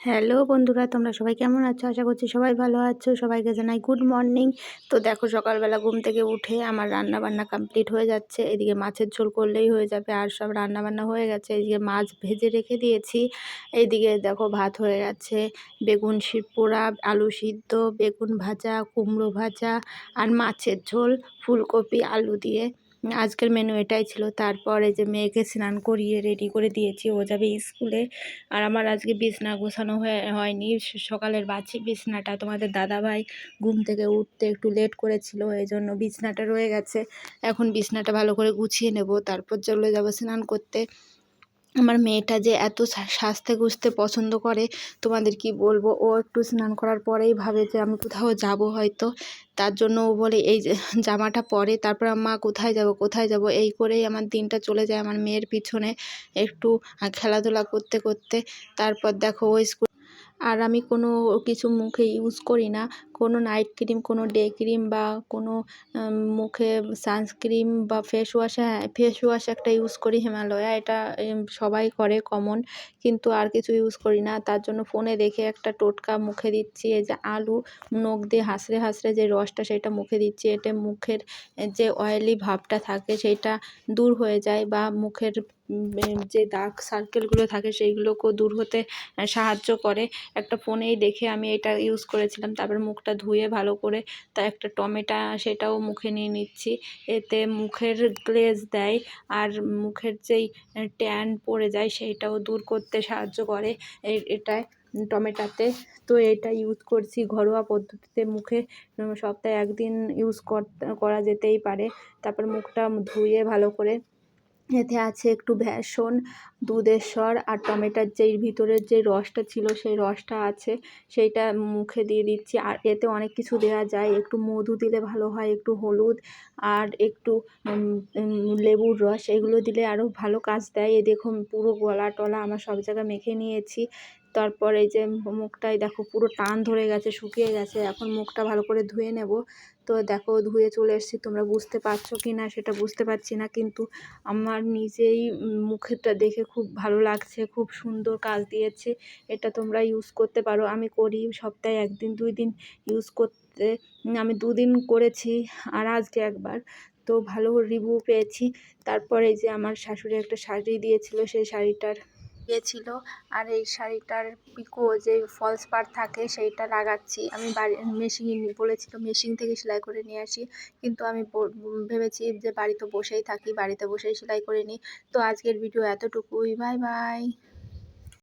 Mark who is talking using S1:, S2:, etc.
S1: Hello বন্ধুরা, তোমরা সবাই কেমন আছো? আশা করছি সবাই ভালো আছো। সবাইকে জানাই গুড মর্নিং তো দেখো, সকালবেলা ঘুম থেকে উঠে আমার রান্না বান্না কমপ্লিট হয়ে যাচ্ছে। এদিকে মাছের ঝোল করলেই হয়ে যাবে, আর সব রান্না বান্না হয়ে গেছে। এদিকে মাছ ভেজে রেখে দিয়েছি। এইদিকে দেখো, ভাত হয়ে গেছে, বেগুন পোড়া, আলু সিদ্ধ, বেগুন ভাজা, কুমড়ো ভাজা, আর মাছের ঝোল, ফুলকপি, আলু দিয়ে। আজকের মেনু এটাই ছিল। তারপরে যে মেয়েকে স্নান করিয়ে রেডি করে দিয়েছি, ও যাবে স্কুলে আর আমার আজকে বিছনা গোছানো হয়ে, হয়নি। সকালের বাছি বিছনাটা তোমাদের দাদাভাই ঘুম থেকে উঠতে একটু লেট করেছিল এই জন্য বিছনাটা রয়ে গেছে। এখন বিছনাটা ভালো করে গুছিয়ে নেব, তারপর চলে যাব স্নান করতে। আমার মেয়েটা যে এত সাজতে গুজতে পছন্দ করে, তোমাদের কি বলব? ও একটু স্নান করার পরেই ভাবে যে আমি কোথাও যাব হয়তো। তার জন্য ও বলে, এই জামাটা পরে, তারপর মা, কোথায় যাব কোথায় যাব? এই করেই আমার দিনটা চলে যায় আমার মেয়ের পিছনে একটু খেলাধুলা করতে করতে। তারপর দেখো ও স্কুল, আর আমি কোনো কিছু মুখে ইউজ করি না। কোনো নাইট ক্রিম কোনো ডে ক্রিম বা কোনো মুখে সানস্ক্রিম বা ফেস ওয়াশ হ্যাঁ ফেস ওয়াশ একটা ইউজ করি হিমালয়া। এটা সবাই করে কমন কিন্তু আর কিছু ইউজ করি না। তার জন্য ফোনে দেখে একটা টোটকা মুখে দিচ্ছি, এই যে আলু নখ দিয়ে হাসড়ে হাসড়ে যে রসটা সেটা মুখে দিচ্ছি। এতে মুখের যে অয়েলি ভাবটা থাকে সেটা দূর হয়ে যায় বা মুখের যে দাগ সার্কেলগুলো থাকে সেইগুলোকেও দূর হতে সাহায্য করে। একটা ফোনেই দেখে আমি এটা ইউজ করেছিলাম। তারপর মুখটা ধুয়ে ভালো করে তা একটা টমেটা সেটাও মুখে নিয়ে নিচ্ছি। এতে মুখের গ্লেজ দেয় আর মুখের যেই ট্যান পড়ে যায় সেইটাও দূর করতে সাহায্য করে। এটায় টমেটোতে। তো এটা ইউজ করছি ঘরোয়া পদ্ধতিতে মুখে। সপ্তাহে একদিন ইউজ করা যেতেই পারে। তারপর মুখটা ধুয়ে ভালো করে এতে আছে একটু ভ্যাসন দুধের স্বর আর টমেটোর যেই ভিতরের যে রসটা ছিল সেই রসটা আছে, সেইটা মুখে দিয়ে দিচ্ছি। আর এতে অনেক কিছু দেওয়া যায়। একটু মধু দিলে ভালো হয়, একটু হলুদ আর একটু লেবুর রস, এগুলো দিলে আরও ভালো কাজ দেয়। এ দেখুন পুরো গলা টলা আমার সব জায়গায় মেখে নিয়েছি। তারপর এই যে মুখটায় দেখো পুরো টান ধরে গেছে, শুকিয়ে গেছে। এখন মুখটা ভালো করে ধুয়ে নেব। তো দেখো ধুয়ে চলে এসেছি, তোমরা বুঝতে পারছ কি না সেটা বুঝতে পারছি না, কিন্তু আমার নিজেই মুখেরটা দেখে খুব ভালো লাগছে, খুব সুন্দর কাজ দিয়েছে। এটা তোমরা ইউজ করতে পারো। আমি করি সপ্তাহে একদিন, দুই দিন ইউজ করতে। আমি দুদিন করেছি আর আজকে একবার। তো ভালো রিভিউ পেয়েছি। তারপরে যে আমার শাশুড়ি একটা শাড়ি দিয়েছিল, সেই শাড়িটার গিয়েছিল। আর এই শাড়িটার পিকো যে ফলস পার্ট থাকে, সেইটা লাগাচ্ছি। আমি বাড়ি মেশিন বলেছিল মেশিন থেকে সেলাই করে নিয়ে আসি। কিন্তু আমি ভেবেছি যে বাড়িতে বসেই থাকি, বাড়িতে বসেই সেলাই করে নিই। তো আজকের ভিডিও এতটুকুই। Bye bye.